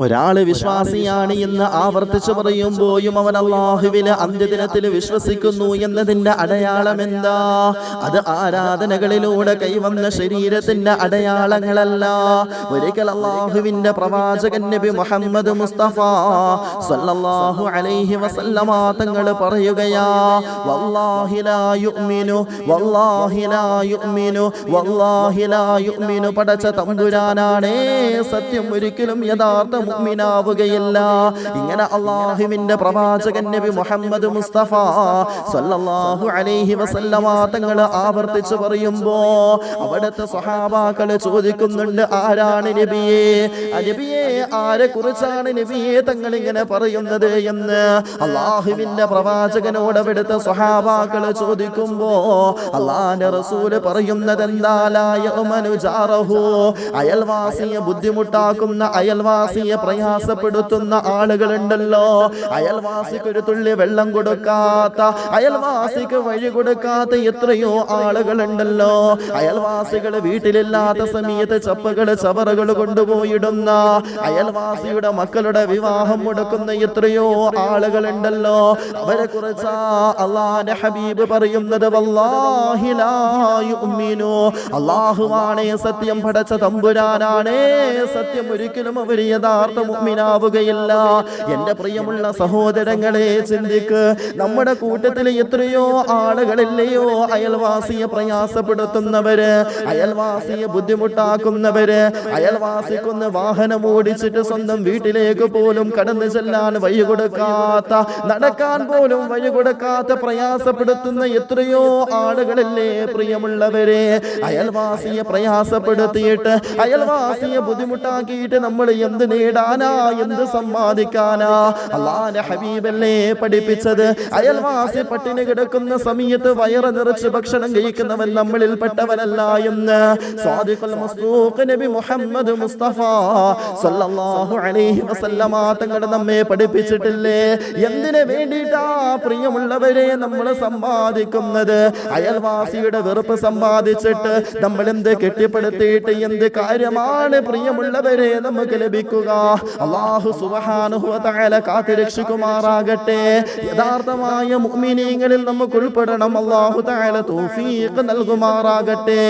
ഒരാൾ വിശ്വാസിയാണ് എന്ന് ആവർത്തിച്ചു പറയുമ്പോഴും അവൻ അള്ളാഹുവിലെ അന്ത്യദിനത്തിൽ വിശ്വസിക്കുന്നു എന്നതിന്റെ അടയാളം എന്താ? അത് ആരാധനകളിലൂടെ കൈവന്ന ശരീരത്തിന്റെ അടയാളങ്ങളല്ല. ഒരിക്കൽ അള്ളാഹുവിന്റെ പ്രവാചകൻ നബി മുഹമ്മദ് മുസ്തഫ സല്ലല്ലാഹു അലൈഹി വസല്ലമ തങ്ങൾ പറയുകയാ വല്ലാഹി ലാ യുഅ്മിനു വല്ലാഹി ലാ യുഅ്മിനു വല്ലാഹി ലാ യുഅ്മിനു പടച്ച തമ്പുരാനാണേ സത്യം ഒരിക്കലും യഥാർത്ഥ മുഅ്മിനാവുകയില്ല. ഇങ്ങനെ അള്ളാഹുവിന്റെ പ്രവാചകൻ നബി മുഹമ്മദ് മുസ്തഫ സല്ലല്ലാഹു അലൈഹി വസല്ലമ തങ്ങൾ ആവർത്തിച്ചു പറയുമ്പോ അവിടുത്തെ സ്വഹാബാക്കൾ ചോദിക്കുന്നുണ്ട് ആരാണ് നബിയെ? നബിയെ? ആരെ കുറിച്ചാണ് നബിയെ? തങ്ങൾ ഇങ്ങനെ പറയുന്നത് എന്ന് അള്ളാഹുവിന്റെ പ്രവാചകനോട് അവിടുത്തെ സ്വഹാബാക്കൾ ചോദിക്കുമ്പോ അള്ളാന്റെ റസൂൽ പറയുന്നത് എന്താലായ അയൽവാസിയെ ബുദ്ധിമുട്ടാക്കുന്ന അയൽവാസിയെ പ്രയാസപ്പെടുത്തുന്ന ആളുകളുണ്ടല്ലോ. അയൽവാസിക്ക് ഒരു തുള്ളി വെള്ളം കൊടുക്കാത്ത അയൽവാസിക്ക് വഴി കൊടുക്കാത്ത എത്രയോ ആളുകളുണ്ടല്ലോ. അയൽവാസികൾ വീട്ടിലില്ലാത്ത സമയത്ത് ചപ്പകൾ ചവറുകൾ കൊണ്ടുപോയിടുന്ന അയൽവാസിയുടെ മക്കളുടെ വിവാഹം മുടക്കുന്ന എത്രയോ ആളുകളുണ്ടല്ലോ. അവരെ കുറിച്ച് അള്ളാന്റെ ഹബീബ് പറയുന്നത്. അള്ളാഹുവാണേ സത്യം പടച്ച തമ്പുരാനാണേ. സത്യം ഒരിക്കലും അവർ യഥാർത്ഥ മുഅ്മിനാവുകയില്ല എന്റെ പ്രിയമുള്ള സഹോദരങ്ങളെ ചിന്തിക്ക് നമ്മുടെ കൂട്ടത്തിൽ എത്രയോ ആളുകളില്ലയോ അയൽവാസിയെ പ്രയാസപ്പെടുത്തുന്നവര് അയൽവാസിയെ ബുദ്ധിമുട്ടാക്കുന്നവര് അയൽവാസിക്കൊന്ന് വാഹനം ഓടിച്ചിട്ട് സ്വന്തം വീട്ടിലേക്ക് പോലും കടന്നു ചെല്ലാൻ വഴി കൊടുക്കാത്ത നടക്കാൻ പോലും വഴി കൊടുക്കാത്ത പ്രയാസപ്പെടുത്തുന്ന എത്രയോ ആളുകളില്ലേ പ്രിയമുള്ളവരെ. അയൽവാസിയെ പ്രയാസപ്പെടുത്തിയിട്ട് അയൽവാസിയെ ബുദ്ധിമുട്ടാക്കിയിട്ട് നമ്മൾ എന്ത് നേടാനാ എന്ത് സമ്പാദിക്കാനാ അള്ളാന്റെ ഹബീബല്ലേ പഠിപ്പിച്ചത്? അയൽവാസി പട്ടിണി കിടക്കുന്ന സമയത്ത് വയറ് നിറച്ച് ഭക്ഷണം കഴിക്കുന്നവൻ നമ്മളിൽ പെട്ടവനല്ല എന്ന്. നബി മുഹമ്മദ് മുസ്തഫ സല്ലല്ലാഹു അലൈഹി വസല്ലമ തങ്ങൾ നമ്മെ പഠിപ്പിച്ചിട്ടില്ലേ? എന്തിനു വേണ്ടിയിട്ടാ പ്രിയമുള്ളവരെ നമ്മൾ സമ്പാദിക്കുന്നത്? അയൽവാസിയുടെ വെറുപ്പ് സമ്പാദിച്ചിട്ട് നമ്മൾ എന്ത് കെട്ടിപ്പടുത്തിയിട്ട് എന്ത് കാര്യമാണ് പ്രിയമുള്ളവരെ നമുക്ക് ലഭിക്കുക? അള്ളാഹു സുബ്ഹാനഹു കാത്തു രക്ഷിക്കുമാറാകട്ടെ. യഥാർത്ഥമായ മുഅ്മിനീങ്ങളിൽ നമുക്ക് ഉൾപ്പെടണം അള്ളാഹു തആല തൗഫീഖ് നൽകുമാറാകട്ടെ.